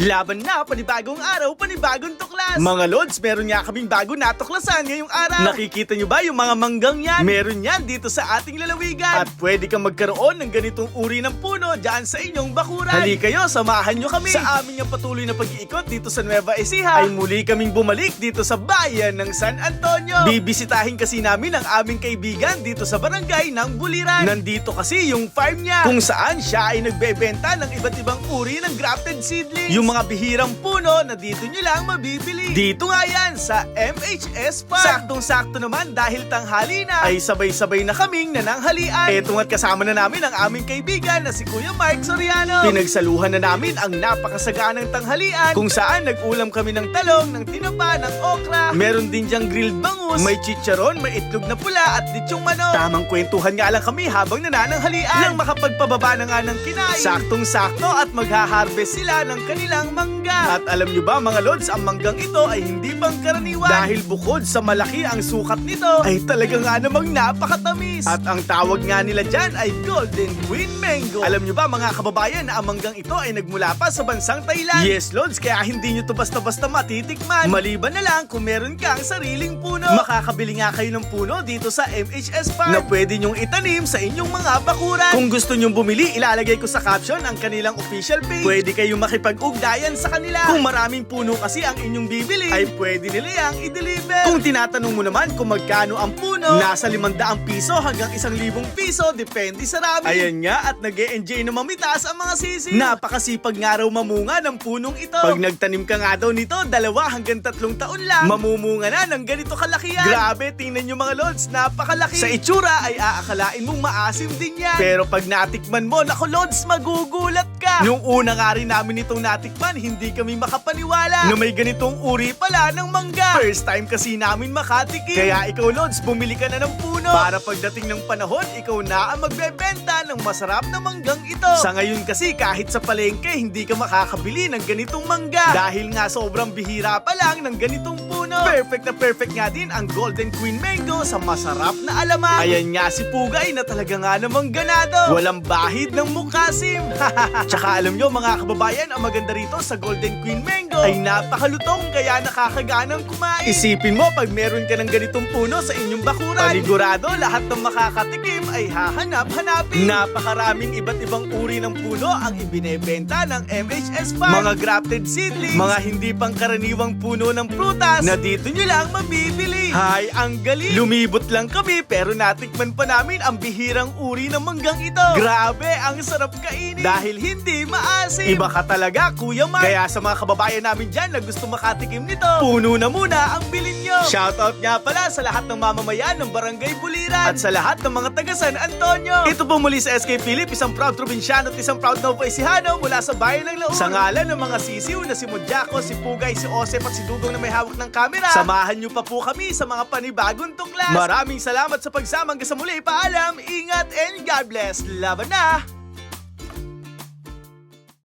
Laban na, panibagong araw, panibagong tuklas. Mga Lods, meron nga kaming bago natuklasan ngayong araw. Nakikita nyo ba yung mga manggang yan? Meron yan dito sa ating lalawigan. At pwede kang magkaroon ng ganitong uri ng puno dyan sa inyong bakuran. Hali kayo, samahan nyo kami. Sa aming yung patuloy na pag-iikot dito sa Nueva Ecija, ay muli kaming bumalik dito sa bayan ng San Antonio. Bibisitahin kasi namin ang aming kaibigan dito sa barangay ng Buliran. Nandito kasi yung farm niya, kung saan siya ay nagbebenta ng iba't ibang uri ng grafted seedlings. Yung mga bihirang puno na dito nyo lang mabibili. Dito nga yan sa MHS Farm. Saktong-sakto naman dahil tanghali na ay sabay-sabay na kaming nananghalian. Eto nga't kasama na namin ang aming kaibigan na si Kuya Mark Soriano. Pinagsaluhan na namin ang napakasaganang tanghalian kung saan nag-ulam kami ng talong, ng tinapa, ng okra. Meron din diyang grilled bangus, may chicharon, may itlog na pula at litsong manok. Tamang kwentuhan nga lang kami habang nanananghalian. Nang makapagpababa na nga ng kinain. Saktong-sakto at magha-harvest sila ng kanilang mangga. At alam nyo ba mga lods, ang manggang ito ay hindi pangkaraniwan. Dahil bukod sa malaki ang sukat nito, ay talaga nga namang napakatamis. At ang tawag nga nila dyan ay Golden Queen Mango. Alam nyo ba mga kababayan na ang manggang ito ay nagmula pa sa bansang Thailand? Yes lods, kaya hindi nyo to basta-basta matitikman. Maliban na lang kung meron kang sariling puno. Makakabili nga kayo ng puno dito sa MHS Farm na pwede nyong itanim sa inyong mga bakuran. Kung gusto nyong bumili, ilalagay ko sa caption ang kanilang official page. Pwede kayong makipag-ugnayan sa kanila. Kung maraming puno kasi ang inyong bibili, ay pwede nila yang i-deliver. Kung tinatanong mo naman kung magkano ang puno, nasa 500 piso hanggang 1,000 piso, depende sa rami. Ayan nga, at nag enjoy na mamitas ang mga sisi. Napakasipag nga raw mamunga ng punong ito. Pag nagtanim ka nga daw nito, dalawa hanggang tatlong taon lang, mamumunga na ng ganito kalaki yan. Grabe, tingnan nyo mga lods, napakalaki. Sa itsura ay aakalain mong maasim din yan. Pero pag natikman mo, nako lods, magugulat ka. Nung una nga rin namin itong natikman, hindi kami makapaniwala na may ganitong uri pala ng mangga. First time kasi namin makatikim. Kaya ikaw lods, bumili ka na ng puno. Para pagdating ng panahon, ikaw na ang magbebenta ng masarap na manggang ito. Sa ngayon kasi, kahit sa palengke, hindi ka makakabili ng ganitong mangga. Dahil nga sobrang bihira pa lang ng ganitong puno. Perfect na perfect nga din ang Golden Queen Mango sa masarap na alaman. Ayan nga si Pugay na talaga nga namang ganado. Walang bahid ng mukasim. Tsaka alam nyo mga kababayan, ang maganda rito sa Golden Queen Mango ay napakalutong kaya nakakaganang kumain. Isipin mo pag meron ka ng ganitong puno sa inyong bakuran. Panigurado lahat ng makakatikim ay hahanap-hanapin. Napakaraming iba't ibang uri ng puno ang ibinebenta ng MHS Farm. Mga grafted seedlings, mga hindi pangkaraniwang puno ng prutas na dito nyo lang mabibili. Hay, ang galing! Lumibot lang kami pero natikman pa namin ang bihirang uri ng manggang ito. Grabe, ang sarap kainin. Dahil hindi maasim. Iba ka talaga, Kuya Mark. Kaya sa mga kababayan namin dyan na gusto makatikim nito, puno na muna ang bilin nyo. Shoutout nga pala sa lahat ng mamamayan ng Barangay Buliran at sa lahat ng mga taga San Antonio. Ito po muli sa SK Philip, isang proud probinsyano at isang proud Novo Ecijano mula sa bayan ng Laon. Sa ngalan ng mga sisiw na si Modyako, si Pugay, si Osep at si Dugong na may hawak ng kamera, samahan nyo pa po kami sa mga panibagong tuklas. Maraming salamat sa pagsama hanggang sa muli. Paalam, ingat, and God bless. Laban na!